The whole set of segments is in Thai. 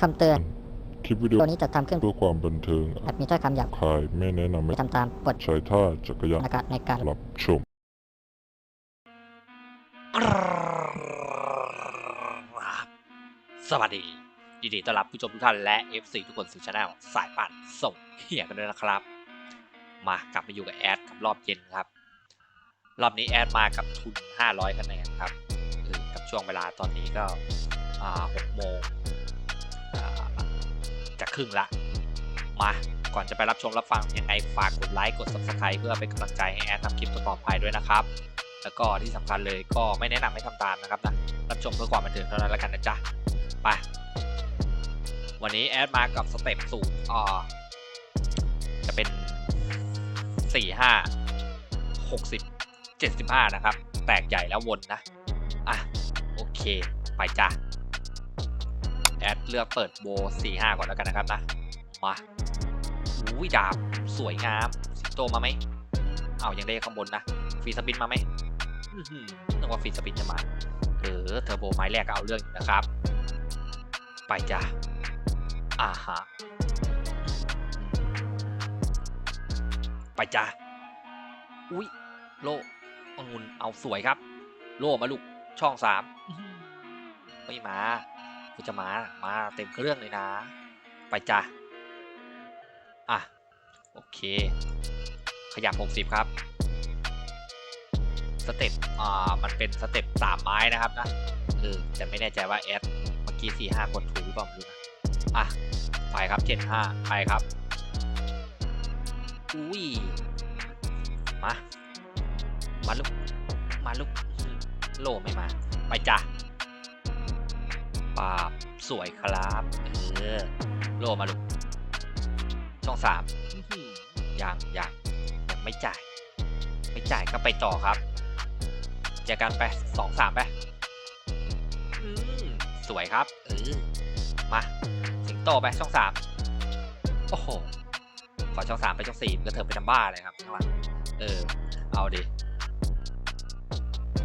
คำเตือน คลิปวิดีโอตัวนี้จะทำขึ้นเพื่อความบันเทิงอาจมีถ้อยคำหยาบคายไม่แนะนำให้ไม่ทำตามบทใช้ท่าจักรยานนะครับในการรับชมครับสวัสดี ยินดีต้อนรับผู้ชมทุกท่านและ FC ทุกคนสู่ช anel สายป่านส่งเฮียกันด้วยนะครับ มากลับมาอยู่กับแอดกับรอบเย็นครับ รอบนี้แอดมากับทุน 500 คะแนนครับกับช่วงเวลาตอนนี้ก็อ่า6โมงจะครึ่งละ มาก่อนจะไปรับชมรับฟังยังไงฝากกดไลค์กด Subscribe เพื่อเป็นกำลังใจให้แอดทำคลิปต่อไปด้วยนะครับ แล้วก็ที่สำคัญเลยก็ไม่แนะนำให้ทำตามนะครับนะรับชมเพื่อความบันเทิงเท่านั้นแล้วกันนะจ๊ะไปวันนี้แอดมากับสเต็ปสูตรอ่าจะเป็น 4 5 60 75นะครับ แตกใหญ่แล้ววนนะ อะ โอเค ไปจ้ะ แอดเลือกเปิดโบ4 5ก่อนแล้วกันนะครับนะ มาอุ้ยดาบ สวยงามสิงโตมาไหมอ้าวยังได้ข้างบนนะฟรีสปินมาไหมนึกว่าฟรีสปินจะมา เออ เทอร์โบไม้แรกก็เอาเรื่องอยู่นะครับ ไปจ้ะอ่าฮะ ไปจ้ะอุ้ยโลองุ่นเอาสวยครับ โลมาลูกช่องสามอื้อหือไม่มากูจะมามาเต็มเครื่องเลยนะ ไปจ้ะอะ โอเค ขยับ 60 ครับ สเต็ปอ่า มันเป็นสเต็ปสามไม้นะครับนะเออแต่ไม่แน่ใจว่าแอดเมื่อกี้สี่ห้ากดถูกหรือเปล่าไม่รู้นะอะ ไปครับเจ็ดห้าไปครับ อุ้ย มา มาลูกมาลูกโลไม่มา ไปจ้ะปาบสวยครับ เออ โลมาลูกช่องสามยังยังยังไม่จ่าย ไม่จ่ายก็ไปต่อครับเจอกันไปสองสามไปอืมสวยครับ เออ มา สิงโตไปช่องสาม โอ้โห ขอช่องสามไปช่องสี่มันก็เถิบไปทำบ้าเลยครับข้างหลังเออ เอาดิ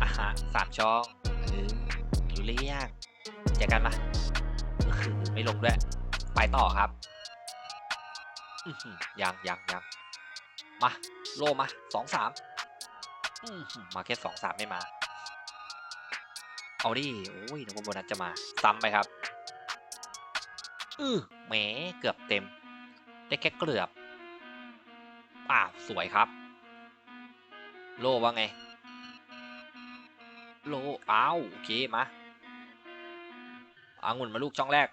อะฮะสามช่องเออรู้เรื่องเจอกันมาอื้อหือไม่ลงด้วย ไปต่อครับยังยังยังมา โลมาสองสามมาแค่สองสามไม่มา เอาดิโอ้ยนึกว่าโบนัสจะมา ซ้ำไปครับ อือแหมเกือบเต็ม ได้แค่เกือบ อ้าสวยครับ โลว่าไง โลอ้าวโอเคมาอางุ่นมาลูกช่องแรก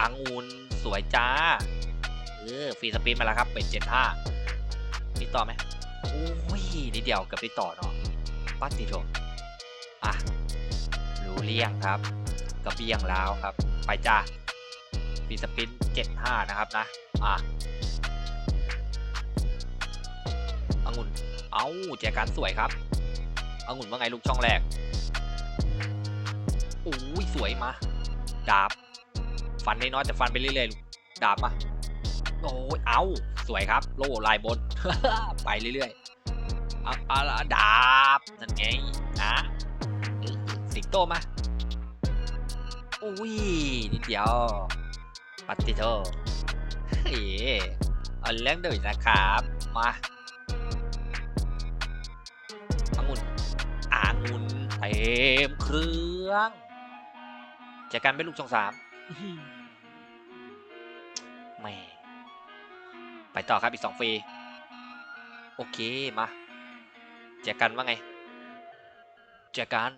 อางุ่นสวยจ้า เออฟรีสปินมาแล้วครับเป็นเจ็ดห้ามีต่อไหมโอ้ยนิดเดียวกับได้ต่อเนาะปัตติโถอะรู้เลี่ยงครับกระเบียงแล้วครับ ไปจ้าฟรีสปินเจ็ดห้านะครับนะ อะ องุ่น เอาแจกันสวยครับองุ่นว่าไงลูกช่องแรกโอ้ยสวยมา ดาบ ฟันน้อยแต่ฟันไปเรื่อยๆลูก ดาบมาโอ้ยเอาสวยครับ โล่ลายบน ไปเรื่อยๆเอาเอาละดาบ นั่นไงนะสิงโตมาอุ้ยนิดเดียวปัตติโตเฮ้ยเอาเรื่องเดินนะครับ มาางุ่นเต็มเครื่องจอกันเป็นลูกช่องสามแหม่ไปต่อครับอีกสองฟรีโอเคมาเจอกันว่าไงเจอกัน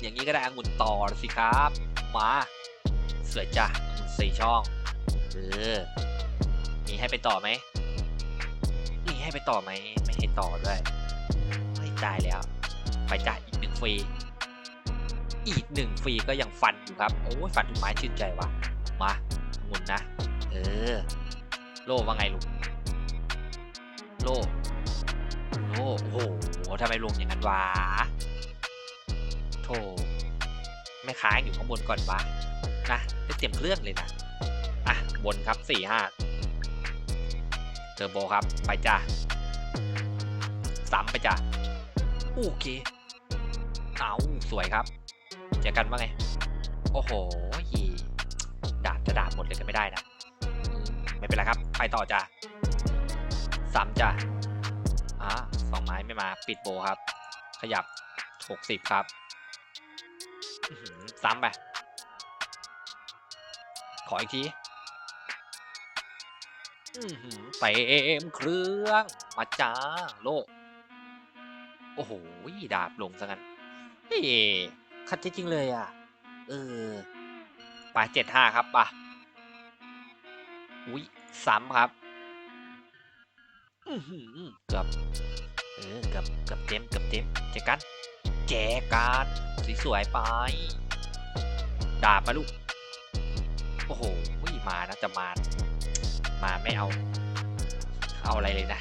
อย่างนี้ก็ได้องุ่นต่อสิครับ มาสวยจ้ะองุ่นสี่ช่องเออมีให้ไปต่อไหมมีให้ไปต่อไหมไม่ให้ต่อด้วยไม่จ่ายแล้ว ไปจ่ายอีกหนึ่งฟรี อีกหนึ่งฟรีก็ยังฟันอยู่ครับ โอ้ยฟันทุกไม้ชื่นใจว่ะ มาองุ่นนะ เออ โลว่าไงลูกโลโลโอ้โหทำไมลงอย่างนั้นวะโธ่ไม่ค้างอยู่ข้างบนก่อนวะนะได้เตรียมเครื่องเลยนะ อะ บนครับสี่ห้าเทอร์โบครับ ไปจ้าซ้ำไปจ้ะ โอเค เอาสวยครับ เจอกันว่าไง โอ้โหดาบจะดาบหมดเลยก็ไม่ได้นะ ไม่เป็นไรครับ ไปต่อจ้ะซ้ำจ้ะอ่าสองไม้ไม่มา ปิดโบครับ ขยับหกสิบครับซ้ำไป ขออีกทีอื้อหือเต็มเครื่อง มาจ้า โลก อ้โหดาบลงซะงั้นเฮ้ยคัดจริงๆเลยอะ เออไปเจ็ดห้าครับป่ะอุ้ยซ้ำครับอือหือเกือบเออเกือบเกือบเต็มเกือบเต็มเจอกันแจกันสวยๆไป ดาบมาลูก โอ้โหมานะจะมา มาไม่เอา เอาอะไรเลยนะ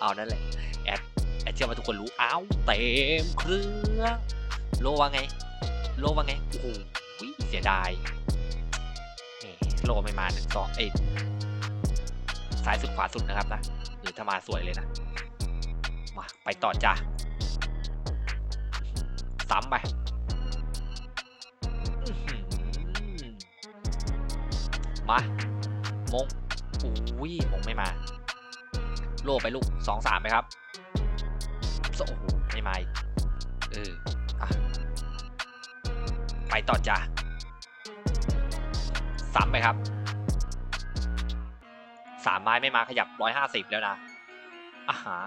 เอานั่นแหละแอดแอด เชื่อว่าทุกคนรู้อ้าวเต็มเครื่องโลว่าไง โลว่าไงโอ้โหเสียดายนี่โลไม่มาหนึ่งสองเอ้ยซ้ายสุดขวาสุดนะครับนะหรือถ้ามาสวยเลยนะมาไปต่อจ้ะซ้ำไปมามงอุ้ยมงไม่มา โลไปลูกสองสามไหมครับ โอ้โหไม่มาอีกเอออะไปต่อจ้ะสามไปครับสามไม้ไม่มาขยับร้อยห้าสิบแล้วนะอะฮะ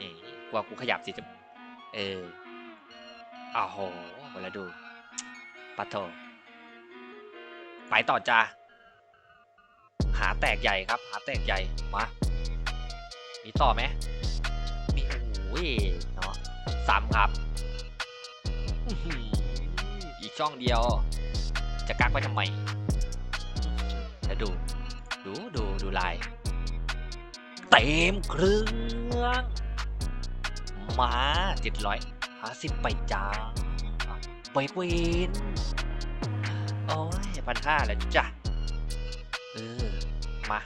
นี่กว่ากูขยับสิจะเอออ้าวโหเวลาดูปัทโทไปต่อจ้าหาแตกใหญ่ครับ หาแตกใหญ่มามีต่อไหมมีโอ้ย เนาะสามครับ อีกช่องเดียว จะกักไว้ทำไมแล้วดู ดูดูดูลาย เต็มเครื่องมาเจ็ดร้อยห้าสิบไปจ้าไปเวนโอ้ยพันห้าแล้วจ้ะ เออ มา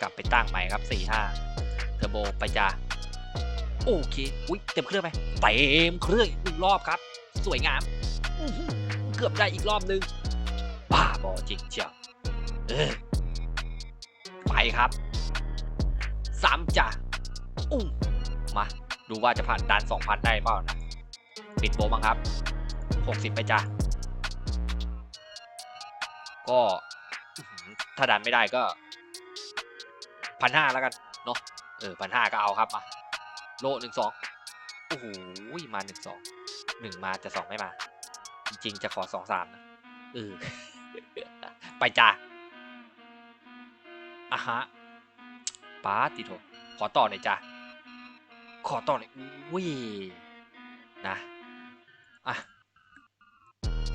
กลับไปตั้งใหม่ครับสี่ห้าเทอร์โบไปจ้า โอเค อุ้ยเต็มเครื่องไหมเต็มเครื่องอีกหนึ่งรอบครับ สวยงาม เกือบได้อีกรอบนึงบ้าบอจริงเชียวเออไปครับสามจ้ะอุ้มมา ดูว่าจะผ่านด่านสองพันได้เปล่านะ ปิดโบมังครับหกสิบไปจ้ะก็ถ้าดันไม่ได้ก็พันห้าแล้วกัน เนาะเออพันห้าก็เอาครับมา โลหนึ่งสองโอ้โหมาหนึ่งสองหนึ่งมาจะสองไม่มา จริงๆจะขอสองสามนะเออไปจ้าอะฮะป้าติโถขอต่อหน่อยจ้าขอต่อหน่อยอุ้ยนะอะ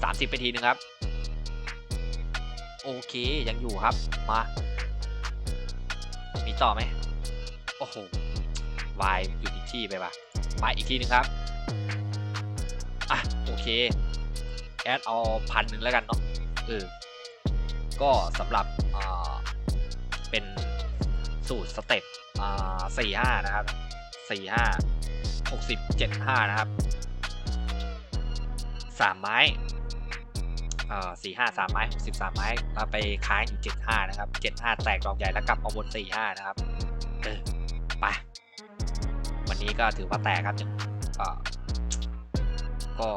สามสิบไปทีหนึ่งครับ โอเคยังอยู่ครับมา มีต่อไหมโอ้โห วายอยู่ที่ที่ไปปะมาอีกทีหนึ่งครับ อะ โอเค แอดเอาพันหนึ่งแล้วกันเนาะเออก็สำหรับอ่าเป็นสูตรสเต็ปอ่าสี่ห้านะครับสี่ห้าหกสิบเจ็ดห้านะครับสามไม้เอ่อสี่ห้าสามไม้หกสิบสามไม้แล้วไปค้างอยู่เจ็ดห้านะครับเจ็ดห้าแตกดอกใหญ่แล้วกลับมาบนสี่ห้านะครับ เออไป นี้ก็ถือว่าแตกครับหนึ่งก็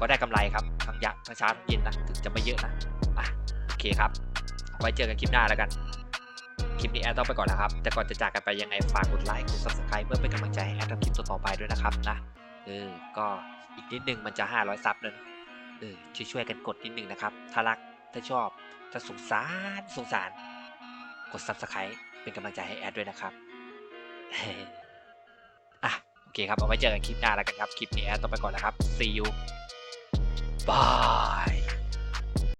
ก็ได้กำไรครับทั้งยะทั้งช้าทั้งเย็นนะถึงจะไม่เยอะนะอะโอเคครับ ไว้เจอกันคลิปหน้าแล้วกันคลิปนี้แอดต้องไปก่อนนะครับ แต่ก่อนจะจากกันไปยังไงฝากกดไลค์กด subscribe เพื่อเป็นกำลังใจให้แอดทำคลิปต่อไปด้วยนะครับนะเออก็อีกนิดนึงมันจะ 500 ซับแล้นะเออช่วยๆกันกดนิดนึงนะครับ ถ้ารักถ้าชอบถ้าสงสารสงสาร กด subscribe เป็นกำลังใจให้แอดด้วยนะครับ เคครับ เอาไว้เจอกันคลิปหน้าแล้วกันครับ คลิปนี้ต้องไปก่อนแล้วครับ see you bye